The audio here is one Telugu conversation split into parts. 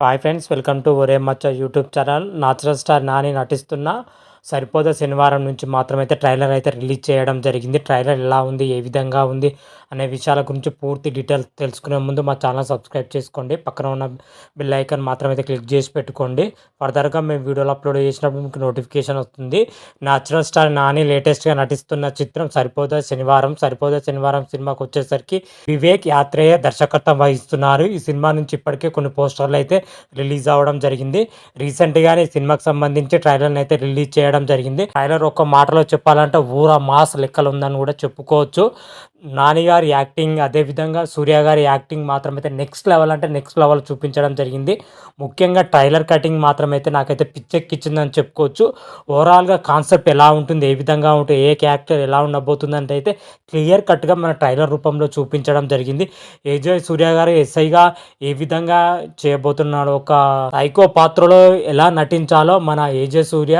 Hi friends welcome to Orey Machcha YouTube channel natural star Nani నటిస్తున్న సరిపోదా శనివారం నుంచి మాత్రమైతే ట్రైలర్ అయితే రిలీజ్ చేయడం జరిగింది. ట్రైలర్ ఎలా ఉంది? ఏ విధంగా ఉంది? అనే విషయాల గురించి పూర్తి డీటెయిల్స్ తెలుసుకునే ముందు మా ఛానల్ సబ్స్క్రైబ్ చేసుకోండి. పక్కన ఉన్న బిల్ ఐకాన్ మాత్రమైతే క్లిక్ చేసి పెట్టుకోండి. ఫర్దర్గా మేము వీడియోలు అప్లోడ్ చేసినప్పుడు మీకు నోటిఫికేషన్ వస్తుంది. నాచురల్ స్టార్ నాని లేటెస్ట్గా నటిస్తున్న చిత్రం సరిపోదా శనివారం. సరిపోదా శనివారం సినిమాకి వచ్చేసరికి వివేక్ యాత్రేయ దర్శకత్వం వహిస్తున్నారు. ఈ సినిమా నుంచి ఇప్పటికే కొన్ని పోస్టర్లు అయితే రిలీజ్ అవ్వడం జరిగింది. రీసెంట్గానే ఈ సినిమాకి సంబంధించి ట్రైలర్ని అయితే రిలీజ్ చేయడం జరిగింది. ట్రైలర్ ఒక్క మాటలో చెప్పాలంటే ఊర మాస్ లెక్కలు ఉందని కూడా చెప్పుకోవచ్చు. నాని గారి యాక్టింగ్ అదేవిధంగా సూర్య గారి యాక్టింగ్ మాత్రమైతే నెక్స్ట్ లెవెల్ అంటే నెక్స్ట్ లెవెల్ చూపించడం జరిగింది. ముఖ్యంగా ట్రైలర్ కటింగ్ మాత్రమైతే నాకైతే పిచ్చెక్కిచ్చిందని చెప్పుకోవచ్చు. ఓవరాల్గా కాన్సెప్ట్ ఎలా ఉంటుంది ఏ విధంగా ఉంటుంది ఏ క్యారెక్టర్ ఎలా ఉండబోతుందంటే అయితే క్లియర్ కట్గా మన ట్రైలర్ రూపంలో చూపించడం జరిగింది. ఏజే సూర్య గారు ఎస్ఐగా ఏ విధంగా చేయబోతున్నాడు ఒక సైకో పాత్రలో ఎలా నటించాలో మన ఏజే సూర్య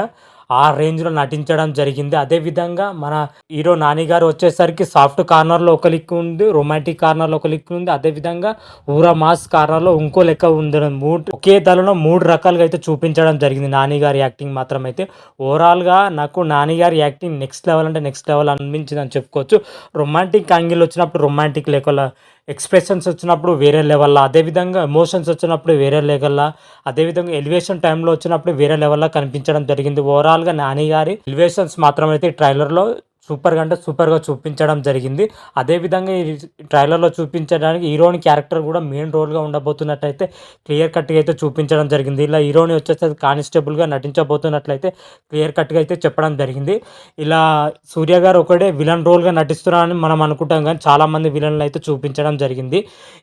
ఆ రేంజ్లో నటించడం జరిగింది. అదేవిధంగా మన హీరో నాని గారు వచ్చేసరికి సాఫ్ట్ కార్నర్లో ఒక లిక్ ఉంది రొమాంటిక్ కార్నర్లో ఒక లిక్ ఉంది. అదేవిధంగా ఊరా మాస్ కార్నర్లో ఇంకో లెక్క ఉంది. మూడు ఒకే దళలో మూడు రకాలుగా అయితే చూపించడం జరిగింది నాని గారి యాక్టింగ్ మాత్రం అయితే ఓవరాల్గా నాకు నాని గారి యాక్టింగ్ నెక్స్ట్ లెవెల్ అంటే నెక్స్ట్ లెవెల్ అనిపించింది అని చెప్పుకోవచ్చు. రొమాంటిక్ యాంగిల్ వచ్చినప్పుడు రొమాంటిక్ లెక్కల ఎక్స్ప్రెషన్స్ వచ్చినప్పుడు వేరే లెవెల్లో అదేవిధంగా ఎమోషన్స్ వచ్చినప్పుడు వేరే లెవెల్లో అదేవిధంగా ఎలివేషన్ టైంలో వచ్చినప్పుడు వేరే లెవెల్లో కనిపించడం జరిగింది. ఓవరాల్గా నాని గారి ఎలివేషన్స్ మాత్రమైతే ట్రైలర్లో సూపర్గా అంటే సూపర్గా చూపించడం జరిగింది. అదేవిధంగా ఈ ట్రైలర్లో చూపించడానికి హీరోని క్యారెక్టర్ కూడా మెయిన్ రోల్గా ఉండబోతున్నట్టయితే క్లియర్ కట్గా అయితే చూపించడం జరిగింది. ఇలా హీరోని వచ్చేసి కానిస్టేబుల్గా నటించబోతున్నట్లయితే క్లియర్ కట్గా అయితే చెప్పడం జరిగింది. ఇలా సూర్య గారు ఒకడే విలన్ రోల్గా నటిస్తున్నారని మనం అనుకుంటాం కానీ చాలామంది విలన్లు అయితే చూపించడం జరిగింది.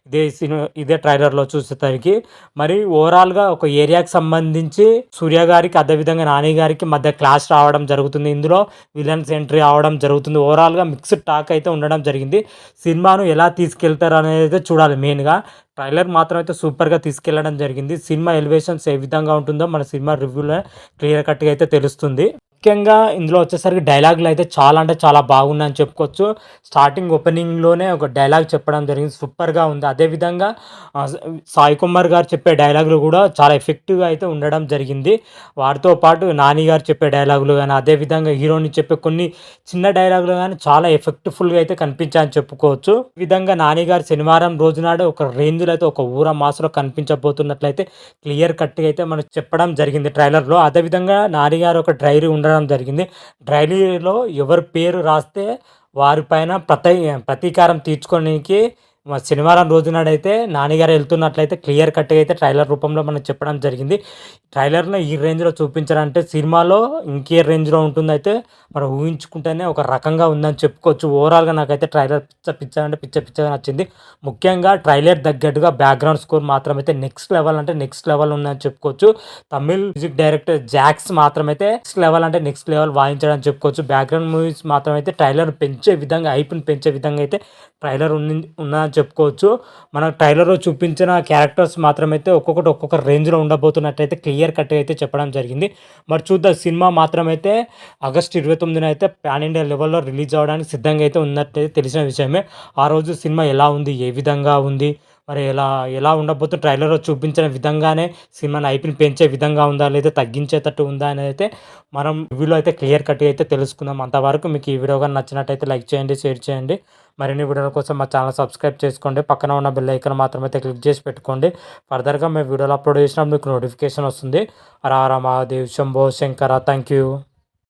ఇదే సినిమా ఇదే ట్రైలర్లో చూసేసరికి. మరి ఓవరాల్గా ఒక ఏరియాకి సంబంధించి సూర్య గారికి అదేవిధంగా నాని గారికి మధ్య క్లాష్ రావడం జరుగుతుంది. ఇందులో విలన్స్ ఎంట్రీ అవడం జరుగుతుంది. ఓవరాల్గా మిక్స్డ్ టాక్ అయితే ఉండడం జరిగింది. సినిమాను ఎలా తీసుకెళ్తారు అనేది చూడాలి మెయిన్గా ట్రైలర్ మాత్రం అయితే సూపర్గా తీసుకెళ్ళడం జరిగింది. సినిమా ఎలివేషన్స్ ఏ విధంగా ఉంటుందో మన సినిమా రివ్యూలో క్లియర్ కట్గా అయితే తెలుస్తుంది. ముఖ్యంగా ఇందులో వచ్చేసరికి డైలాగులు అయితే చాలా అంటే చాలా బాగున్నాయని చెప్పుకోవచ్చు. స్టార్టింగ్ ఓపెనింగ్లోనే ఒక డైలాగ్ చెప్పడం జరిగింది. సూపర్గా ఉంది. అదేవిధంగా సాయి కుమార్ గారు చెప్పే డైలాగులు కూడా చాలా ఎఫెక్టివ్గా అయితే ఉండడం జరిగింది. వారితో పాటు నాని గారు చెప్పే డైలాగులు కానీ అదేవిధంగా హీరోని చెప్పే కొన్ని చిన్న డైలాగులు కానీ చాలా ఎఫెక్ట్ఫుల్గా అయితే కనిపించాయని చెప్పుకోవచ్చు. ఈ విధంగా నాని గారు శనివారం రోజునాడు ఒక రేంజ్లో అయితే ఒక ఊర మాసలో కనిపించబోతున్నట్లయితే క్లియర్ కట్గా అయితే మనకు చెప్పడం జరిగింది ట్రైలర్లో. అదేవిధంగా నాని గారు ఒక డ్రైరీ ఉండడం ఉండడం జరిగింది. డ్రైలీలో ఎవరి పేరు రాస్తే వారిపైన ప్రతి ప్రతీకారం తీర్చుకోనికి శనివారం రోజు నాడైతే నాన్నగారు వెళ్తున్నట్లయితే క్లియర్ కట్గా అయితే ట్రైలర్ రూపంలో మనం చెప్పడం జరిగింది. ట్రైలర్లో ఈ రేంజ్లో చూపించారంటే సినిమాలో ఇంకే రేంజ్లో ఉంటుందైతే మనం ఊహించుకుంటేనే ఒక రకంగా ఉందని చెప్పుకోవచ్చు. ఓవరాల్గా నాకైతే ట్రైలర్ పిచ్చ పిచ్చ అంటే పిచ్చ పిచ్చగా నచ్చింది. ముఖ్యంగా ట్రైలర్ తగ్గట్టుగా బ్యాక్గ్రౌండ్ స్కోర్ మాత్రమైతే నెక్స్ట్ లెవెల్ అంటే నెక్స్ట్ లెవెల్ ఉందని చెప్పుకోవచ్చు. తమిళ్ మ్యూజిక్ డైరెక్టర్ జాక్స్ మాత్రమైతే నెక్స్ట్ లెవెల్ అంటే నెక్స్ట్ లెవెల్ వాయించడం చెప్పుకోవచ్చు. బ్యాక్గ్రౌండ్ మూవీస్ మాత్రమైతే ట్రైలర్ పెంచే విధంగా ఐపుని పెంచే విధంగా అయితే ట్రైలర్ ఉంది ఉన్నదని చెప్పుకోవచ్చు. మన ట్రైలర్లో చూపించిన క్యారెక్టర్స్ మాత్రమైతే ఒక్కొక్కటి ఒక్కొక్క రేంజ్లో ఉండబోతున్నట్టయితే క్లియర్ కట్గా అయితే చెప్పడం జరిగింది. మరి చూద్దాం సినిమా మాత్రమైతే ఆగస్ట్ ఇరవై తొమ్మిదిన అయితే పాన్ ఇండియా లెవెల్లో రిలీజ్ అవ్వడానికి సిద్ధంగా అయితే ఉన్నట్టయితే తెలిసిన విషయమే. ఆ రోజు సినిమా ఎలా ఉంది? ఏ విధంగా ఉంది? మరి ఎలా ఎలా ఉండబోతుంది ట్రైలర్లో చూపించిన విధంగానే సినిమాని ఐపీని పెంచే విధంగా ఉందా లేదా తగ్గించేటట్టు ఉందా అనేది అయితే మనం వీడియో అయితే క్లియర్ కట్గా అయితే తెలుసుకుందాం. అంతవరకు మీకు ఈ వీడియో కానీ నచ్చినట్టయితే లైక్ చేయండి షేర్ చేయండి. మరిన్ని వీడియోల కోసం మా ఛానల్ సబ్స్క్రైబ్ చేసుకోండి. పక్కన ఉన్న బెల్ ఐకన్ మాత్రమైతే క్లిక్ చేసి పెట్టుకోండి. ఫర్దర్గా మేము వీడియోలు అప్లోడ్ చేసినప్పుడు మీకు నోటిఫికేషన్ వస్తుంది. రారా మహాదేవ్ శంభో శంకర థ్యాంక్ యూ